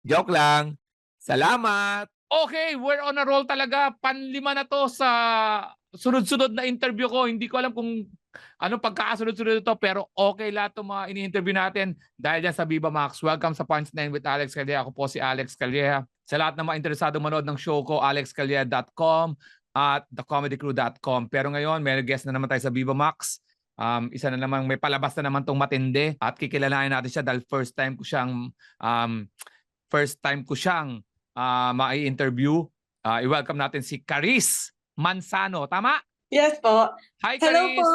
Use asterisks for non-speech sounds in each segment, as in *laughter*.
Joke lang. Salamat! Okay, we're on a roll talaga. Panlima na to sa sunod-sunod na interview ko. Hindi ko alam kung anong pagkakasunod-sunod ito pero okay lahat itong mga ini-interview natin dahil dyan sa Viva Max. Welcome sa Punchline with Alex Calleja. Ako po si Alex Calleja. Sa lahat ng mga interesado manood ng show ko, alexcalleja.com at thecomedycrew.com. Pero ngayon, may guest na naman tayo sa Viva Max. Um, isa na naman, may palabas na naman tong matindi at kikilalanin natin siya dahil first time ko siyang um, first time ko siyang uh, ma-interview. Uh, i-welcome natin si Caris Mansano. Tama? Yes po. Hi, Hello Caris! po.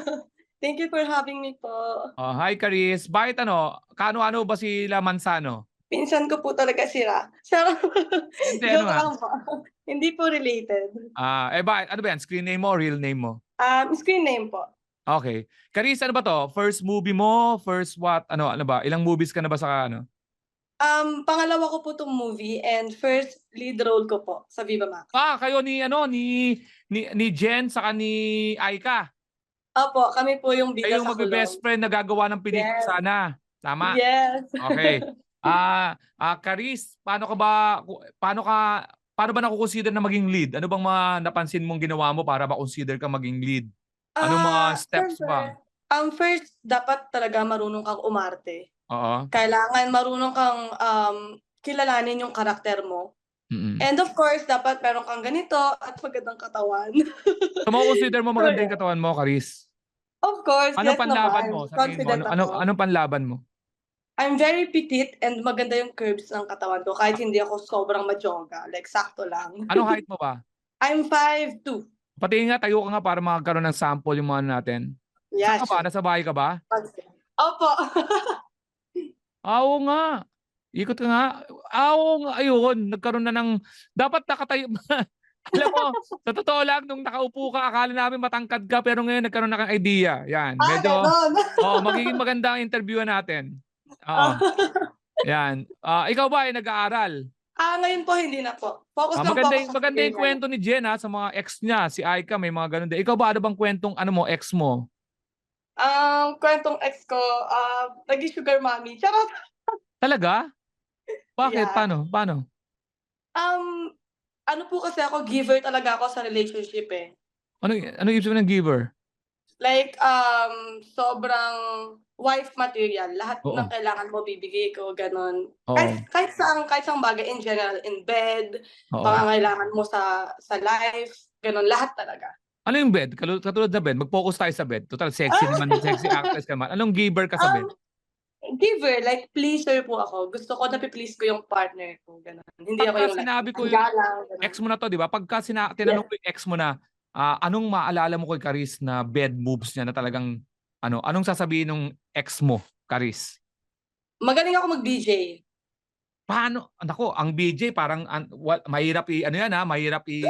*laughs* Thank you for having me po. Oh, hi, Caris. Bakit ano? Kano-ano ba sila Mansano? Pinsan ko po talaga sila. *laughs* Sarap. Hindi, ano nga? lang po. *laughs* Hindi po related. Ah, eh bakit? Ano ba yan? Screen name mo o real name mo? Um, screen name po. Okay. Caris, ano ba to? First movie mo? First what? Ano, ano ba? Ilang movies ka na ba sa ano? Um, pangalawa ko po itong movie and first lead role ko po sa Viva Max. Ah, kayo ni ano ni ni, ni Jen saka ni Aika. Opo, kami po yung bida Kayo yung magbe-best friend na gagawa ng pelikula Yes. sana. Tama? Yes. *laughs* Okay. Ah, ah Caris, paano ka ba paano ka paano ba nakukonsider na maging lead? Ano bang mga napansin mong ginawa mo para ba-consider ka maging lead? Anong mga Ah, steps ba? syempre, Ang first, dapat talaga marunong kang umarte. Oo. Kailangan marunong kang um, kilalanin yung karakter mo. Mm-mm. And of course, dapat meron kang ganito at magandang katawan. So, consider mo maganda yung *laughs* katawan mo, Caris? of course, Ano yes panlaban naman. mo? Sabihin mo, Confident ano, ano, anong panlaban mo? I'm very petite and maganda yung curves ng katawan ko kahit hindi ako sobrang majoga. Like, sakto lang. Anong *laughs* height mo ba? I'm 5'2". Pati nga, tayo ka nga para magkaroon ng sample yung mga natin. Yeah, Saan ka ba? Nasa bahay ka ba? Opo. *laughs* Ah, Oo nga. Ikot ka nga. Ah, Oo nga. Ayun. Nagkaroon na ng... Dapat nakatayo... *laughs* Alam mo, sa totoo lang, nung nakaupo ka, akala namin matangkad ka, pero ngayon nagkaroon na kang idea. Yan. ah, Medyo, ganon. *laughs* oh, magiging maganda ang interview natin. Oo. *laughs* Yan. Ah, ikaw ba ay nag-aaral? ah, ngayon po, hindi na po. Focus Ah, lang maganda, po maganda yung kwento ni Jen ha, sa mga ex niya. Si Aika, may mga ganun din. Ikaw ba, ano bang kwentong ano mo, ex mo? Ang kwentong ex ko, ah, naging sugar mommy. Charot! Talaga? Bakit? Yeah. Paano? Paano? Um, ano po kasi ako, giver talaga ako sa relationship eh. Ano, ano ibig sabihin ng giver? Like, um, sobrang wife material. Lahat Oo. ng kailangan mo, bibigay ko, ganon. Oo. Kahit, kahit saan, kahit saan bagay in general, in bed, Oo. pangangailangan mo sa sa life, ganon, lahat talaga. Ano yung bed? Katulad na bed, mag-focus tayo sa bed. Total sexy naman, *laughs* sexy actress ka man. Anong giver ka sa bed? Um, giver, like, pleaser po ako. Gusto ko na please ko yung partner ko, ganon. Hindi ako Pagka yung sinabi ko yung ganon. ex mo na to, di ba? Pagka sina- tinanong ko yung ex mo na, ah, anong maalala mo kay Caris na bed moves niya na talagang, ano, anong sasabihin ng ex mo, Caris? Magaling ako mag-DJ. Paano? Nako, ang BJ parang an, wal, mahirap i ano yan ha, mahirap i,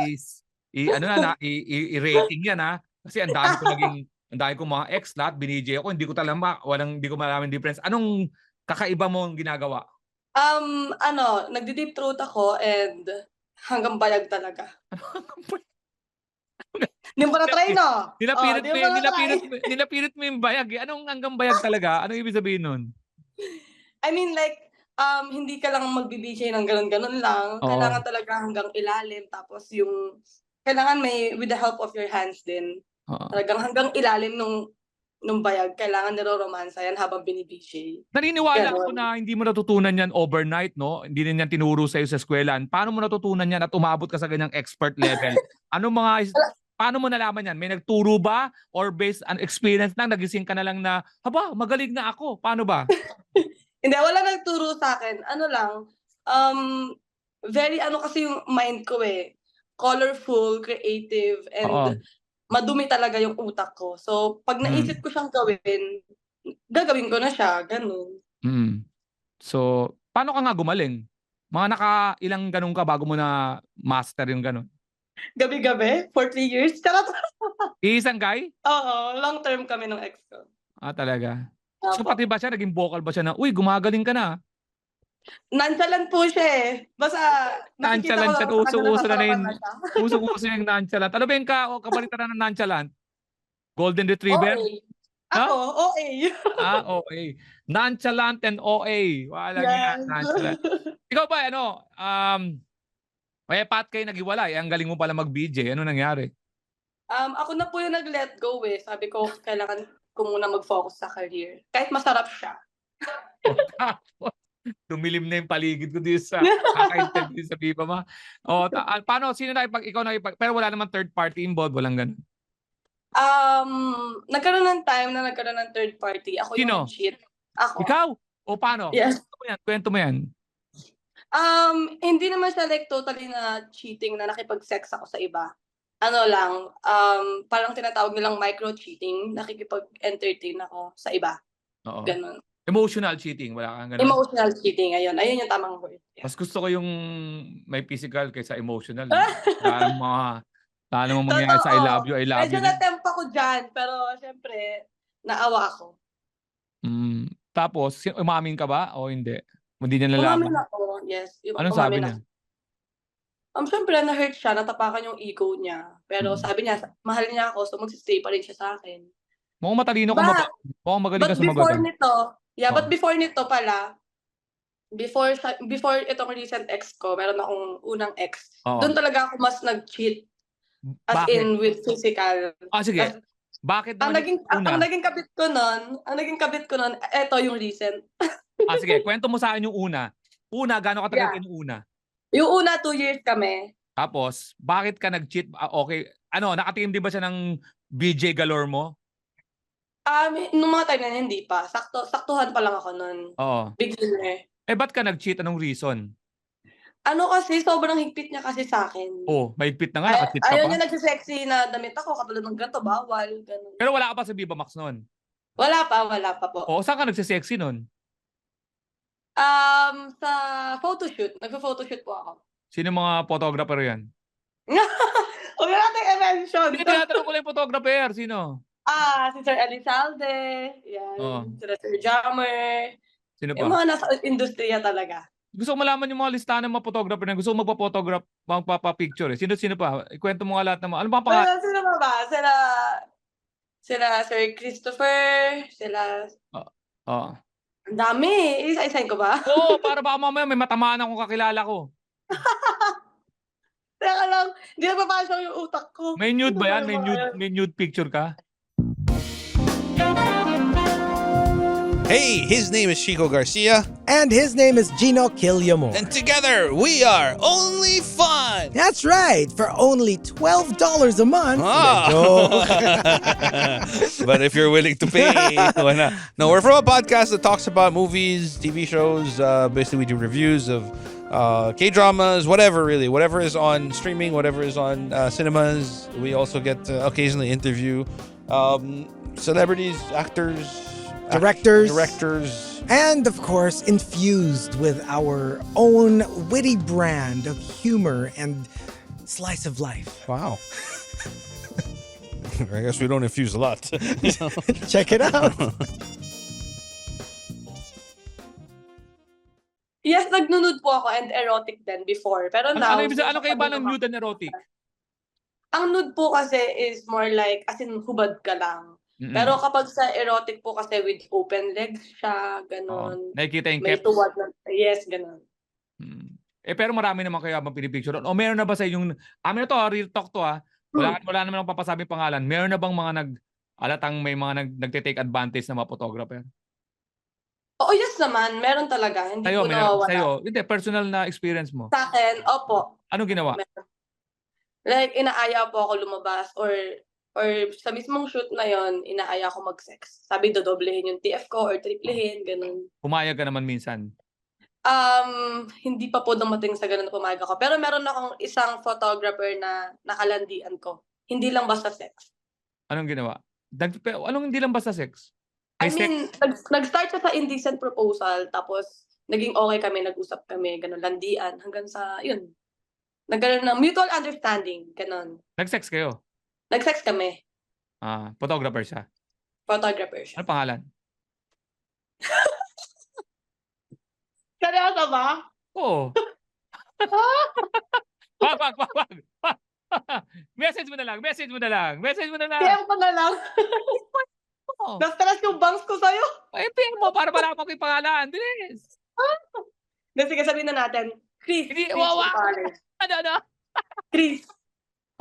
i ano na, na i, i- i-rating yan ha. Kasi ang dami ko naging *laughs* ang dami kong mga ex lahat binij ako, hindi ko talaga walang hindi ko malaman difference. Anong kakaiba mo ang ginagawa? Um, ano, nagdi-deep throat ako and hanggang bayag talaga. *laughs* Hindi *laughs* mo pa na-try, no? Nilapirit Oh, mo, mo nilapirit, mo- nilapirit mo yung bayag. eh. Anong hanggang bayag talaga? Anong ibig sabihin nun? I mean, like, um, hindi ka lang magbibigay ng ganun-ganun lang. Oo. Kailangan talaga hanggang ilalim. Tapos yung, kailangan may, with the help of your hands din. Oo. Talagang hanggang ilalim nung, nung bayag, kailangan niroromansa yan habang binibigay. Naniniwala ako na hindi mo natutunan yan overnight, no? Hindi din yan tinuro sa'yo sa eskwelahan. Paano mo natutunan yan at umabot ka sa ganyang expert level? *laughs* ano mga, paano mo nalaman yan? May nagturo ba? Or based on experience lang, nagising ka na lang na, haba, magaling na ako. Paano ba? *laughs* Hindi, wala nagturo sa akin. Ano lang, um, very ano kasi yung mind ko eh. Colorful, creative, and Oo. madumi talaga yung utak ko. So, pag Mm. naisip ko siyang gawin, gagawin ko na siya. Ganun. Mm. So, paano ka nga gumaling? Mga naka ilang ganun ka bago mo na master yung ganun? Gabi-gabi, for three years. Charot. *laughs* Iisang guy? Oo, long term kami ng ex ko. Ah, talaga. So Opo. pati ba siya, naging vocal ba siya na, uy, gumagaling ka na. Nonchalant po siya eh. Basta Nonchalant siya, uso-uso na na nasarapan yun. *laughs* Uso-uso yung nonchalant. Ano ba yung ka, o kabalitan ng nonchalant? Golden Retriever? OA. Ako, OA. *laughs* ah, okay. Nonchalant and OA. Wala Yes. yan, nonchalant. Ikaw ba, ano, um, eh, pat kayo naghiwalay. Ang galing mo pala mag-BJ. Ano nangyari? um, ako na po yung nag-let go eh. Sabi ko, kailangan ko muna mag-focus sa career. Kahit masarap siya. *laughs* Tapos, tumilim na yung paligid ko dito sa *laughs* kaka-interview sa Viva Ma. O, ta- ah, paano? Sino na ipag, ikaw na ipag, pero wala naman third party involved. Walang ganun. Um, nagkaroon ng time na nagkaroon ng third party. Ako Sino? yung cheat. Ako. Ikaw? O paano? Yes. Kwento mo yan. Kwento mo yan. Um, hindi naman siya like totally na cheating na nakipag-sex ako sa iba. Ano lang, um, parang tinatawag nilang micro-cheating, nakikipag-entertain ako sa iba. Oo. Ganun. Emotional cheating. Wala kang ganun. Emotional cheating, ayun. Ayun yung tamang word. Yeah. Mas gusto ko yung may physical kaysa emotional. eh. *laughs* Lalo mga, lalo mo mangyayari sa I love you, I love Medyo you. din. na-tempt ako dyan, pero syempre, naawa ako. Mm. Tapos, umamin ka ba o hindi? Hindi niya Umamin nalaman. ako, yes. Yung- Anong sabi umamin niya? ako. Um, syempre, na-hurt siya, natapakan yung ego niya. Pero Mm. sabi niya, mahal niya ako, so magsistay pa rin siya sa akin. Mukhang matalino ka But- maba. Mukhang magaling ka But sumagot. before ah. nito, yeah, Oh. but before nito pala, before before itong recent ex ko, meron akong unang ex. Oo. Doon talaga ako mas nag-cheat as Bakit? in with physical. Ah, sige. As- Bakit ang naman naging yung ang, una? ang naging kabit ko noon, ang naging kabit ko noon, eto yung recent. *laughs* Ah, sige. *laughs* Kwento mo sa akin yung una. Una, gano'ng katagal Yeah. kayo yung una? Yung una, two years kami. Tapos, bakit ka nag-cheat? Ah, okay. Ano, nakatingin din ba siya ng BJ galore mo? Um, nung mga time na yun, hindi pa. Sakto, saktuhan pa lang ako noon. Oo. Beginner. Eh, ba't ka nag-cheat? Anong reason? Ano kasi, sobrang higpit niya kasi sa akin. Oh, mahigpit na nga. Ay, Naka-cheat ka ayaw pa. niya nagsisexy na damit ako, katulad ng ganito, bawal, ganun. Pero wala ka pa sa Viva Max noon. Wala pa, wala pa po. O, saan ka nagsisexy noon? Um, sa photoshoot, nagpo-photoshoot po ako. Sino yung mga photographer yan? *laughs* Huwag na natin i-mention. Hindi, tinatanong ko lang yung photographer. Sino? Ah, si Sir Elizalde, yan, Oo. si Sir Jammer, Sino yung pa? mga nasa industriya talaga. Gusto ko malaman yung mga listahan ng mga photographer na gusto ko magpa-photograph, magpapa-picture eh. Sino, sino pa? Ikwento mo nga lahat ng mga, ano ba pangalan? Pero sila ba ba? Sila, sila Sir Christopher, sila, Oo. ang dami. Isa-isahin ko ba? Oo, *laughs* para baka mamaya may matamaan akong kakilala ko. Teka lang, hindi na papasok yung utak ko. May nude ba yan? May nude, may nude picture ka? Hey, his name is Chico Garcia, And his name is Gino Killiamo. and together we are Only Fun. That's right, for only $12 a month. Ah. *laughs* But if you're willing to pay, *laughs* why not? No, we're from a podcast that talks about movies, TV shows. Uh, basically, we do reviews of uh, K dramas, whatever, really, whatever is on streaming, whatever is on uh, cinemas. We also get to occasionally interview um, celebrities, actors, act- Directors. directors. and of course, infused with our own witty brand of humor and slice of life. Wow. *laughs* I guess we don't infuse a lot. *laughs* Check it out. Yes, nagnunud po ako and erotic din before. Pero Ano, now, ano, ibig sabihin- ano kayo ba ng naman- nude and erotic? Ang nude po kasi is more like, as in, hubad ka lang. Mm-mm. Pero kapag sa erotic po kasi with open legs siya, Oo. ganon. Nakikita yung May caps. tuwad na, yes, ganon. Mm. Eh pero marami naman kayo habang pinipicture. O meron na ba sa yung amin na to, ah, real talk to ah. Wala wala naman akong papasabing pangalan. Meron na bang mga nag alatang may mga nag nagte-take advantage na mga photographer? Oo, yes naman. Meron talaga. Hindi Sa'yo, po meron, nawawala. sa'yo. Hindi, personal na experience mo. Sa akin, opo. Anong ginawa? Meron. Like, inaaya po ako lumabas or or sa mismong shoot na yon inaaya ko mag-sex. Sabi, dodoblehin yung TF ko or triplehin, ganun. Pumayag ka naman minsan. Um, hindi pa po dumating sa ganun na pumayag ako. Pero meron akong isang photographer na nakalandian ko. Hindi lang basta sex. Anong ginawa? Nag, anong hindi lang basta sex? I May sex? mean, nag, nag-start siya sa indecent proposal, tapos naging okay kami, nag-usap kami, ganun, landian, hanggang sa, yun. Nagkaroon ng mutual understanding, ganun. Nag-sex kayo? Nag-sex kami, Ah, photographer siya. photographer siya. Ano pangalan? *laughs* Seryoso ba? Oo. *laughs* wag, wag, wag, wag. wag. *laughs* message mo na lang, message mo na lang, message mo na lang. PM ko na lang. Oo. Na-stress yung bangs ko sa'yo. Ay, PM mo para malaman ko yung pangalan. Bilis. Na sige, sabihin na natin. Chris. Hindi, Chris wawa. pangalan. Ano, ano? Chris.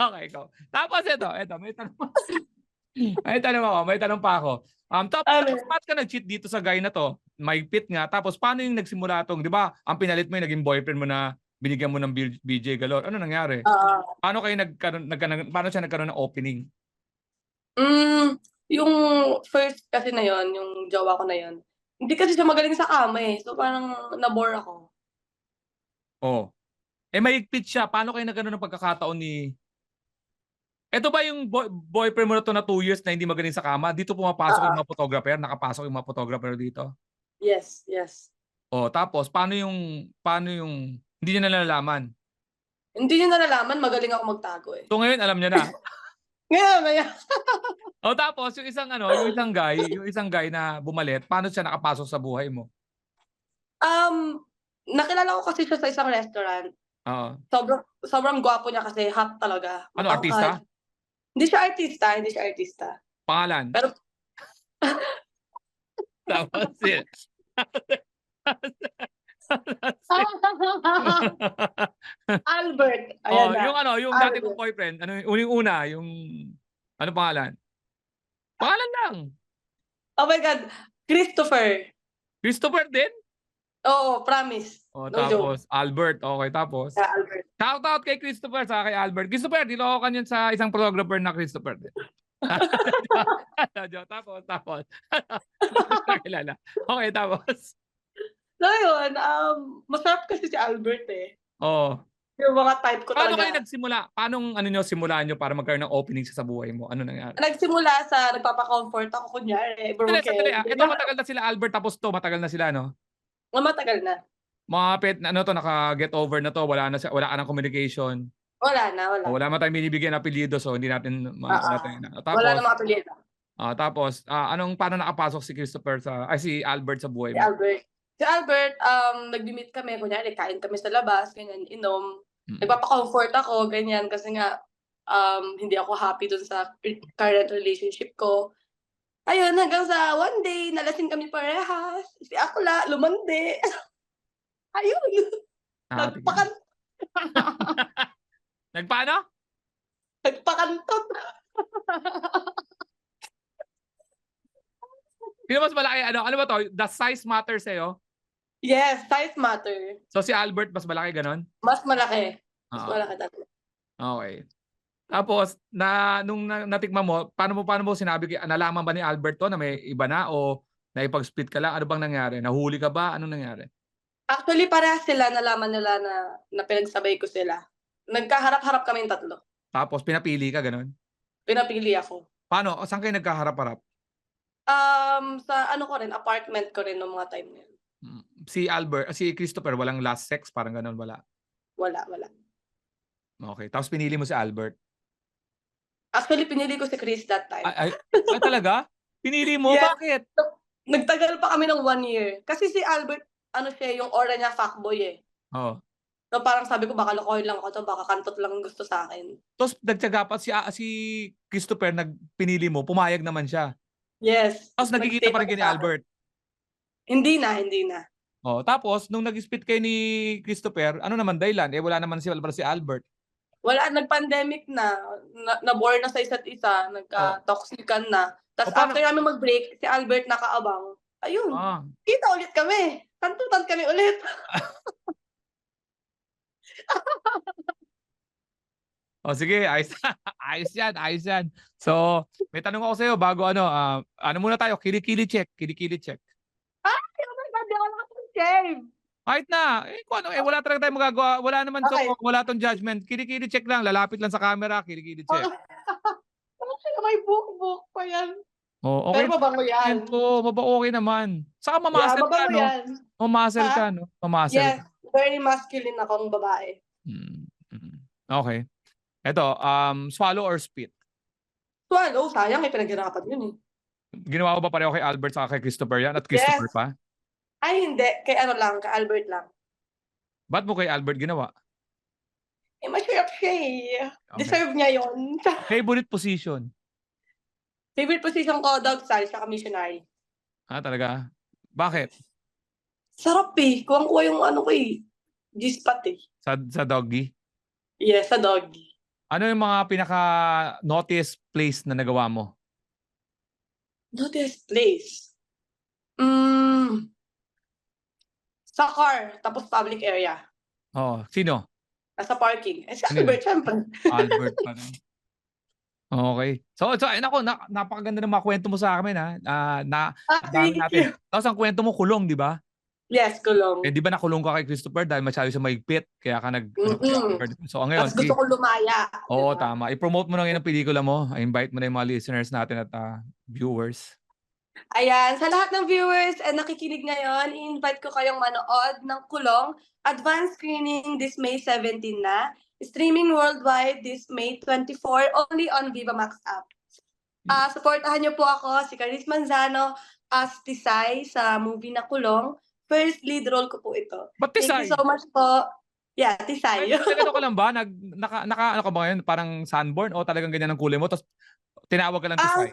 Okay, go. Tapos ito, ito, may tanong. *laughs* may tanong ako, may tanong pa ako. Um, tapos, Ano? ba't ka nag-cheat dito sa guy na to? May pit nga. Tapos, paano yung nagsimula tong, di ba, ang pinalit mo yung naging boyfriend mo na binigyan mo ng BJ Galore. Ano nangyari? Ah, Paano kayo nagkaroon, nagkaroon, paano siya nagkaroon ng opening? mm, yung first kasi na yon yung jowa ko na yon hindi kasi siya magaling sa kama eh. So parang nabore ako. Oh. Eh may pit siya. Paano kayo nagkaroon ng pagkakataon ni Ito ba yung boy- boyfriend mo na to na 2 years na hindi magaling sa kama? Dito pumapasok Oo. yung mga photographer, nakapasok yung mga photographer dito. Yes, yes. Oh, tapos paano yung paano yung hindi niya nalalaman? Hindi niya nalalaman, magaling ako magtago eh. So ngayon alam niya na. *laughs* Ngayon, ngayon. *laughs* oh, tapos yung isang ano, yung isang guy, yung isang guy na bumalit, paano siya nakapasok sa buhay mo? Um, nakilala ko kasi siya sa isang restaurant. Oo. Sobrang, sobrang gwapo niya kasi hot talaga. Ano, artista? Hindi siya artista, hindi siya artista. Pangalan. Pero- *laughs* tapos *laughs* yun. Albert. oh, Ayan na. yung ano, yung dati kong boyfriend, ano yung una, yung ano pangalan? Pangalan lang. Oh my God. Christopher. Christopher din? Oo, promise. Oh, No joke. tapos Albert. Okay, tapos. Yeah, Albert. Shout out kay Christopher sa kay Albert. Christopher, dito ka yun sa isang photographer na Christopher *laughs* tapos, tapos. Nakilala. Okay, tapos. So yun, um, masarap kasi si Albert eh. Oh. Yung mga type ko Paano kayo talaga. nagsimula? Paano ano nyo simulan nyo para magkaroon ng opening sa buhay mo? Ano nangyari? Nagsimula sa nagpapa-comfort ako kunyari. Sandali, Broken. sandali. ah. Ito matagal na sila Albert tapos to matagal na sila no? Matagal na. Mga pet ano to naka-get over na to, wala na siya, wala ka ng communication. Wala na, wala. Wala man tayong binibigyan ng apelyido so hindi natin ah. natin. Tapos Wala na mga apelyido. ah, tapos ah, anong paano nakapasok si Christopher sa ay si Albert sa buhay Si mo? Albert. Si Albert, um, nag-meet kami, kunyari, kain kami sa labas, ganyan, inom. Mm. Nagpapa-comfort ako, ganyan, kasi nga, um, hindi ako happy dun sa current relationship ko. Ayun, hanggang sa one day, nalasing kami parehas. Si Akla, lumande. *laughs* Ayun. Ah. Nagpakan *laughs* Nagpaano? nagpakantot. Sino mas malaki? Ano, ano ba to? The size matters sa'yo? yes, size matter. So si Albert mas malaki ganon? Mas malaki. Mas Oo. malaki talaga. Okay. Tapos, na, nung na, natikman mo, paano mo, paano mo sinabi, kay- nalaman ba ni Albert to na may iba na o naipag-split ka lang? Ano bang nangyari? Nahuli ka ba? Anong nangyari? Actually, parehas sila, nalaman nila na, na pinagsabay ko sila. Nagkaharap-harap kami tatlo. Tapos, pinapili ka, ganon? Pinapili ako. Paano? O, Saan kayo nagkaharap-harap? Um, sa ano ko rin, apartment ko rin noong mga time na yun. Mm, Si Albert, si Christopher, walang last sex? Parang ganon, wala. Wala, wala. Okay. Tapos, pinili mo si Albert. Actually, pinili ko si Chris that time. Ay, ay, ay talaga? *laughs* Pinili mo? Yeah. Bakit? Nagtagal pa kami ng one year. Kasi si Albert, ano siya, yung aura niya fuckboy eh. Oh. So parang sabi ko, baka lokoy lang ako to, baka kantot lang ang gusto sa akin. Tapos, nagtyaga pa si, ah, si Christopher, nagpinili mo, pumayag naman siya. Yes. Tapos, nagkikita pa rin kayo ni. Albert. Hindi na, hindi na. Oh, tapos nung nag-split kayo ni Christopher, ano naman dahilan? Eh wala naman si si Albert. Wala, nag-pandemic na. na na-bore na sa isa't isa. Nagka-toxican na. Tapos paano- after namin mag-break, si Albert nakaabang. Ayun, Ah. kita ulit kami. Kantutan kami ulit. *laughs* *laughs* Oh, sige, ayos, *laughs* ayos yan, ayos yan. So, may tanong ako sa iyo bago ano, ah, ano muna tayo, kilikili check, kilikili check. Ay, oh my God, di ako nakapag-shave. Kahit na, eh, kung ano, eh, wala talaga tayong magagawa, wala naman to, Okay. wala tong judgment. Kilikili check lang, lalapit lang sa camera, kilikili check. Ay, may book-book pa yan. Oh, okay. Pero mabango yan. Kwento, maba okay naman. Saka Yeah, mamasel ka, mabango no? yan. Mamasel Ha? ka, no? Mamasel Yes, ka. very masculine akong babae. Mm, mm. Okay. Ito, um, swallow or spit? Swallow, sayang, may pinaghirapan yun eh. Ginawa ko ba pareho kay Albert sa kay Christopher yan? At Christopher Yes. pa? Ay, hindi. Kay ano lang, kay Albert lang. Ba't mo kay Albert ginawa? Eh, masarap siya eh. Okay. Deserve niya yun. Favorite position? Favorite position ko, dog style, saka missionary. Ah, talaga? Bakit? Sarap eh. Kuwang-kuha yung ano ko eh. G-spot eh. Sa, sa doggy? Yes, sa doggy. Ano yung mga pinaka-notice place na nagawa mo? Notice place. Mm, sa car, tapos public area. Oh, sino? Nasa parking. Eh, si? Albert, syempre. Albert pa rin. Okay. So, so ayun ako, na, napakaganda ng mga kwento mo sa amin, ha? Ah, na, Ah, ang thank natin. you. Tapos ang kwento mo, kulong, di ba? Yes, kulong. Eh, di ba nakulong ka kay Christopher dahil masyado siya maigpit? Kaya ka nag... Mm-mm. So, ngayon, Tapos gusto ko lumaya. Oo, diba? tama. I-promote mo na ngayon ang pelikula mo. I-invite mo na yung mga listeners natin at ah, viewers. Ayan, sa lahat ng viewers and nakikinig ngayon, i-invite ko kayong manood ng Kulong. Advanced screening this May 17 na. Streaming worldwide this May 24 only on Viva Max app. Ah, supportahan niyo po ako, si Caris Manzano, as Tisay sa movie na Kulong. First lead role ko po ito. Thank Tisay? you so much po. Yeah, Tisay. Ay, nagano ka lang ba? Nag, naka, naka, ano ka ba ngayon? Parang sunburn? O talagang ganyan ang kulay mo? Tapos tinawag ka lang Ah, Tisay?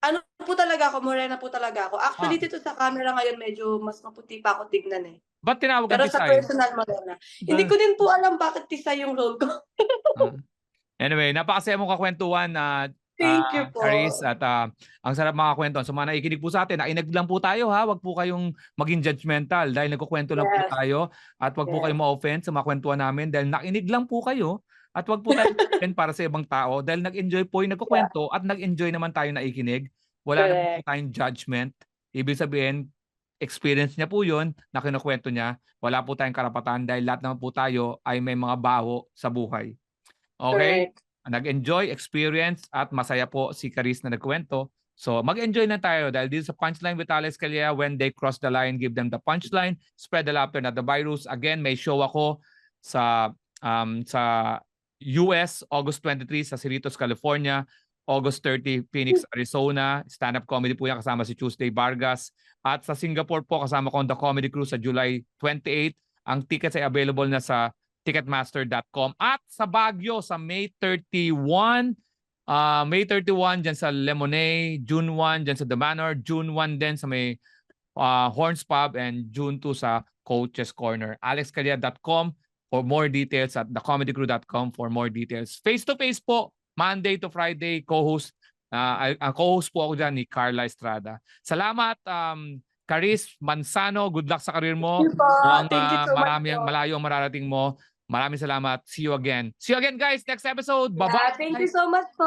ano po talaga ako, morena po talaga ako. Actually, Ah. dito sa camera ngayon, medyo mas maputi pa ako tignan eh. Ba't tinawag ka Pero sa Tisay? personal morena. Hindi ko din po alam bakit Tisay yung role ko. Ah. *laughs* Anyway, napakasaya mong kakwentuhan na Thank ah, you po. Charis at ah, ang sarap mga kwentuhan. So mga nakikinig po sa atin, nakinig lang po tayo ha. Wag po kayong maging judgmental dahil nagkukwento lang po Yes. tayo at wag po Yes. kayong ma-offend sa mga kwentuhan namin dahil nakinig lang po kayo at wag po tayo offend para sa ibang tao dahil nag-enjoy po yung nagkukwento at nag-enjoy naman tayo nakikinig. Wala naman po Correct. tayong judgment. Ibig sabihin, experience niya po yun na kinukwento niya. Wala po tayong karapatan dahil lahat naman po tayo ay may mga baho sa buhay. Okay? Correct. nag-enjoy, experience, at masaya po si Caris na nagkwento. So mag-enjoy na tayo dahil dito sa Punchline with Alex Calleja, when they cross the line, give them the punchline, spread the laughter, not the virus. Again, may show ako sa um, sa US, August 23 sa Cerritos, California. August 30, Phoenix, Arizona. Stand-up comedy po yan kasama si Tuesday Vargas. At sa Singapore po kasama ko ang The Comedy Crew sa July 28. Ang tickets ay available na sa ticketmaster.com at sa Baguio sa May 31 ah May 31 dyan sa Lemonade, June 1 dyan sa The Manor, June 1 din sa may ah, Horns Pub and June 2 sa Coaches Corner. alexcalia.com for more details at thecomedycrew.com for more details. Face to face po, Monday to Friday, co-host ah, ang co-host po ako dyan ni Carla Estrada. Salamat um Caris Mansano, good luck sa career mo. Thank you. Mukhang, Thank you ah, so much marami, po. malayo ang mararating mo. Maraming salamat. See you again. See you again, guys. Next episode. Yeah, Bye-bye. thank you so much po.